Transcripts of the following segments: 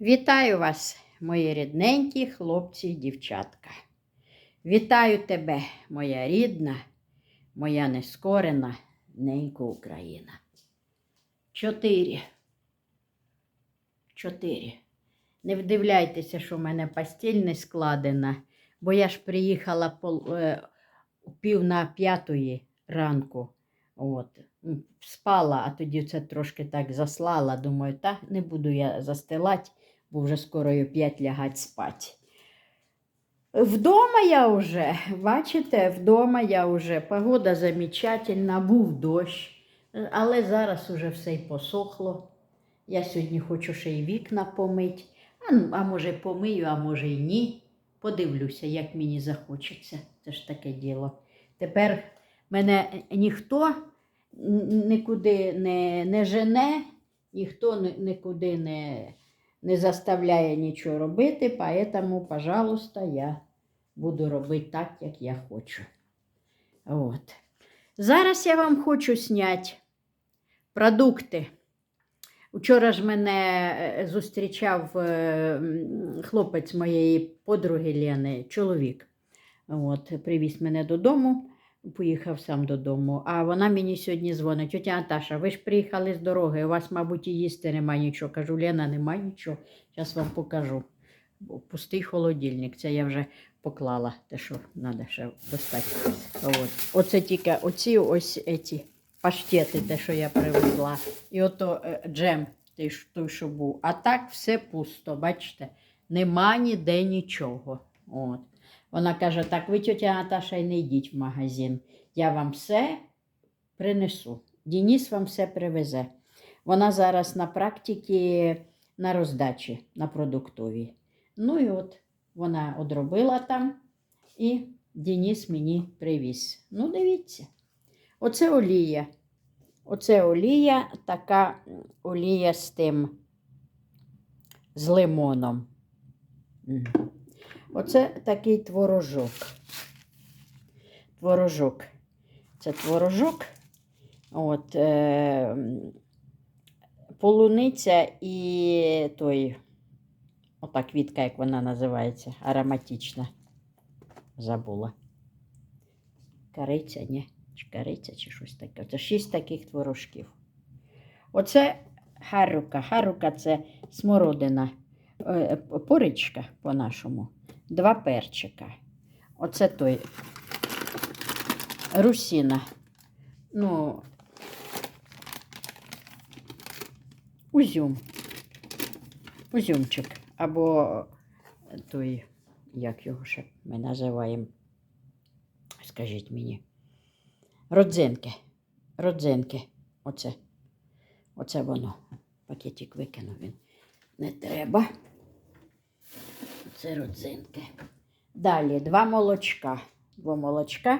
Вітаю вас, мої рідненькі хлопці і дівчатка. Вітаю тебе, моя рідна, моя нескорена ненька Україна. Чотири. Чотири. Не вдивляйтеся, що в мене постіль не складена, бо я ж приїхала пол, е, пів на п'ятої ранку. От. Спала, а тоді це трошки так заслала. Думаю, та не буду я застилати, бо вже скоро і п'ять лягать спать. Вдома я вже, бачите, вдома я вже. Погода замечательна, був дощ, але зараз уже все й посохло. Я сьогодні хочу ще й вікна помить. А, ну, а може помию, а може й ні. Подивлюся, як мені захочеться. Це ж таке діло. Тепер мене ніхто нікуди не, не жене, ніхто ні- нікуди не, не заставляє нічого робити, поэтому, пожалуйста, я буду робити так, як я хочу. От. Зараз я вам хочу зняти продукти. Вчора ж мене е, зустрічав е, хлопець моєї подруги Лени, чоловік. От, привіз мене додому, поїхав сам додому. А вона мені сьогодні дзвонить. Тетя Наташа, ви ж приїхали з дороги, у вас, мабуть, і їсти немає нічого. Кажу, Лена, немає нічого. Зараз вам покажу. Пустий холодильник. Це я вже поклала те, що треба ще достати. От. Оце тільки оці ось ці паштети, те, що я привезла. І ото е, джем, той, що- був. А так все пусто, бачите? Нема ніде нічого. От. Вона каже: так, ви, тетя Наташа, й не йдіть в магазин. Я вам все принесу. Дініс вам все привезе. Вона зараз на практиці на роздачі на продуктовій. Ну і от вона одробила там, і Дініс мені привіз. Ну, дивіться. Оце олія. Оце олія, така олія з тим, з лимоном. Оце такий творожок. Творожок. Це творожок. От, е, полуниця і той, ота квітка, як вона називається, ароматична. Забула. Кариця, ні? Чи кариця, чи щось таке. Це шість таких творожків. Оце харука. Харука це смородина, поричка по-нашому. Два перчика. Оце той русіна. Ну, узюм. Узюмчик. Або той, як його ще ми називаємо. Скажіть мені. Родзинки. Родзинки. Оце. Оце воно. Пакетик викинув він. Не треба. Це родзинки. Далі два молочка. Два молочка.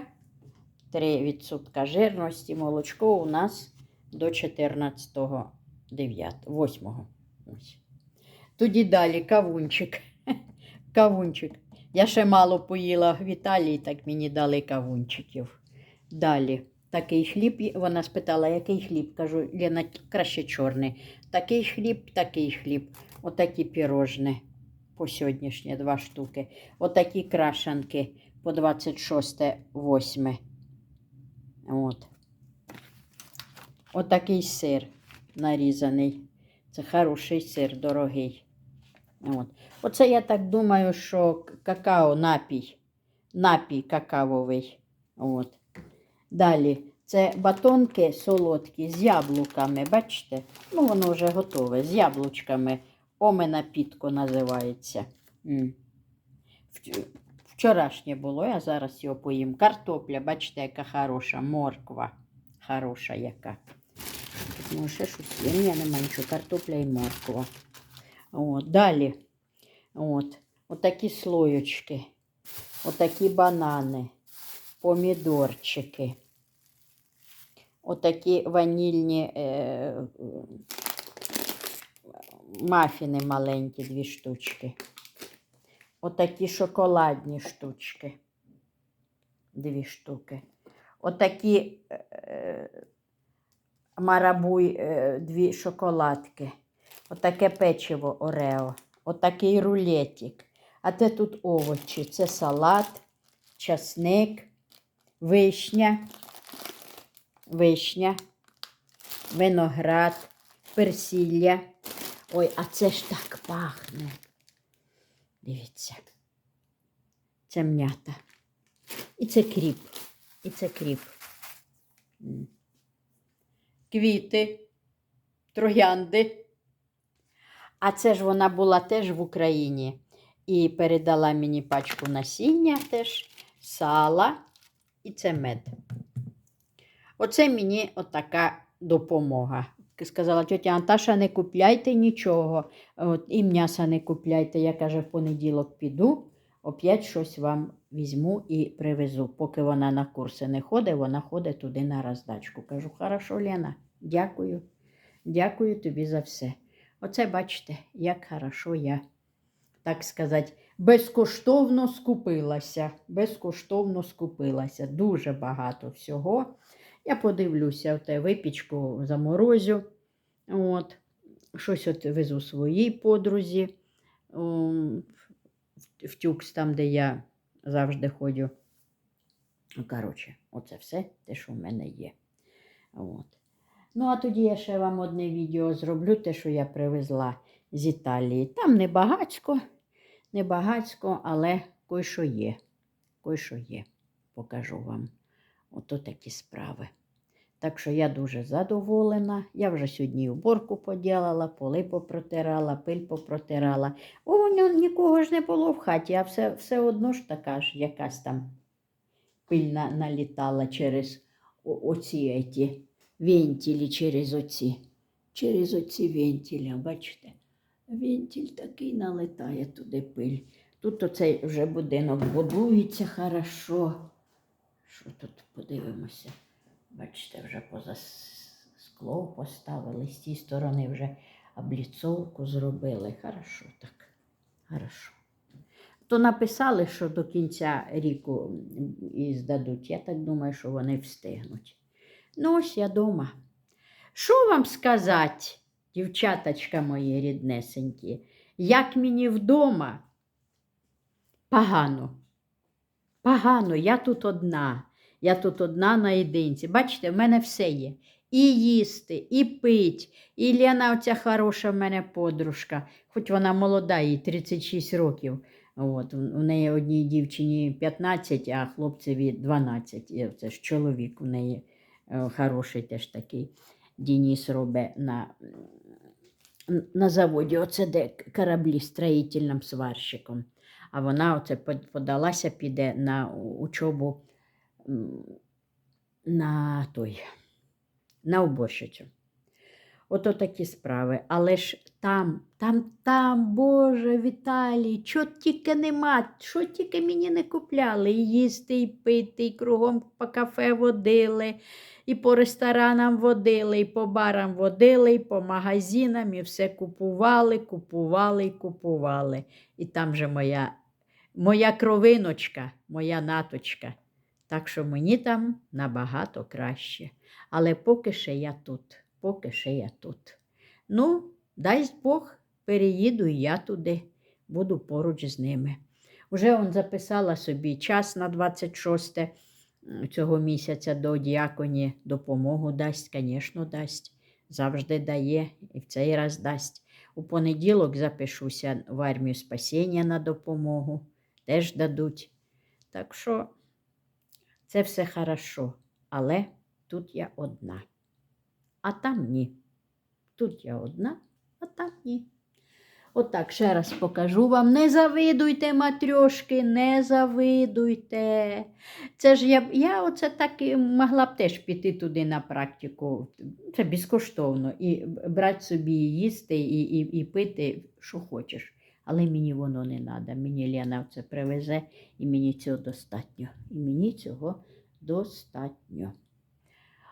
3% жирності. Молочко у нас до 14 9, 8. Ось. Тоді далі кавунчик. Кавунчик. Я ще мало поїла в Італії, так мені дали кавунчиків. Далі. Такий хліб, вона спитала, який хліб? Кажу, Лена, краще чорний. Такий хліб, такий хліб. Отакі пірожні по сьогоднішнє два штуки. Отакі крашанки по 26 8. От. Отакий сир нарізаний. Це хороший сир, дорогий. От. Оце я так думаю, що какао напій. Напій какавовий. От. Далі. Це батонки солодкі з яблуками, бачите? Ну, воно вже готове, з яблучками. Омена пітко називається. Вчорашнє було, я зараз його поїм. Картопля, бачите, яка хороша, морква. Хороша яка. Ну, ще щось є. Ні, нема нічого. Картопля і морква. От, далі. От, отакі слоєчки, отакі банани, помідорчики, отакі ванільні е, е, мафіни маленькі, дві штучки. Отакі шоколадні штучки. Дві штуки. Отакі е, марабуй, е, дві шоколадки. Отаке печиво Орео, отакий рулетик. А це тут овочі. Це салат, часник, вишня, вишня, виноград, персілля. Ой, а це ж так пахне. Дивіться. Це м'ята. І це кріп. І це кріп. Квіти, троянди. А це ж вона була теж в Україні і передала мені пачку насіння теж, сала і це мед. Оце мені отака допомога. Сказала тетя Анташа, не купляйте нічого, от, і м'яса не купляйте. Я каже, в понеділок піду, опять щось вам візьму і привезу. Поки вона на курси не ходить, вона ходить туди на роздачку. Кажу, хорошо, Лена, дякую. Дякую тобі за все. Оце бачите, як хорошо я, так сказати, безкоштовно скупилася. Безкоштовно скупилася. Дуже багато всього. Я подивлюся те випічку заморозю. От. Щось от везу своїй подрузі. в- тюкс, там, де я завжди. Ну, Коротше, оце все те, що в мене є. От. Ну, а тоді я ще вам одне відео зроблю, те, що я привезла з Італії. Там не багацько, не багацько, але кой-що є. Кой-що є. Покажу вам. Ото такі справи. Так що я дуже задоволена. Я вже сьогодні уборку поділала, поли попротирала, пиль попротирала. О, ні- нікого ж не було в хаті, а все, все одно ж така ж якась там пиль на- налітала через оці еті, вентилі, через оці. Через оці вентиля, бачите? Вентиль такий налетає туди пиль. Тут оцей вже будинок будується хорошо. Що тут подивимося? Бачите, вже поза скло поставили, з тієї сторони вже обліцовку зробили. Хорошо так. Хорошо. То написали, що до кінця ріку і здадуть. Я так думаю, що вони встигнуть. Ну, ось я дома. Що вам сказати, дівчаточка мої ріднесенькі, як мені вдома? Погано. Погано, я тут одна. Я тут одна наєдинці. Бачите, в мене все є. І їсти, і пить. І Лена, оця хороша в мене подружка, хоч вона молода, їй 36 років. От, у неї одній дівчині 15, а хлопцеві 12. І Це ж чоловік у неї е, хороший теж такий. Дініс робить на, на заводі, оце де кораблі строїтельним сварщиком. А вона оце подалася, піде на учобу на той, на уборщицю. Ото такі справи. Але ж там, там, там, Боже, Віталій, що тільки нема, що тільки мені не купляли. І їсти, і пити, і кругом по кафе водили, і по ресторанам водили, і по барам водили, і по магазинам, і все купували, купували і купували. І там же моя, моя кровиночка, моя наточка. Так що мені там набагато краще. Але поки ще я тут, поки ще я тут. Ну, дасть Бог, переїду і я туди, буду поруч з ними. Уже он записала собі час на 26 цього місяця до діаконі допомогу дасть, звісно, дасть. Завжди дає і в цей раз дасть. У понеділок запишуся в армію спасіння на допомогу. Теж дадуть. Так що це все хорошо, але тут я одна. А там ні. Тут я одна, а там ні. Отак ще раз покажу вам. Не завидуйте, матрьошки, не завидуйте. Це ж я, я оце так і могла б теж піти туди на практику. Це безкоштовно. І брати собі їсти, і, і, і пити, що хочеш. Але мені воно не треба. Мені Лена це привезе, і мені цього достатньо. І мені цього достатньо.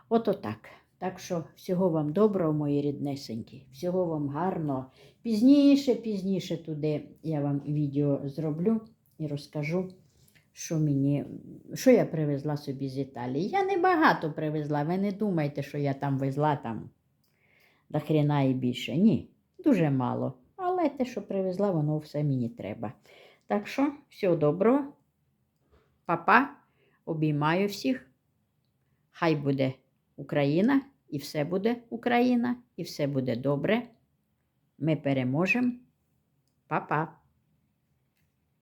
Ото так. Так що всього вам доброго, мої ріднесенькі, всього вам гарного. Пізніше, пізніше туди я вам відео зроблю і розкажу, що мені, що я привезла собі з Італії. Я не багато привезла. Ви не думайте, що я там везла там до хрена і більше. Ні. дуже мало. Але те, що привезла, воно все мені треба. Так що, всього доброго. Папа, обіймаю всіх. Хай буде Україна, і все буде Україна, і все буде добре. Ми переможемо. Па-па.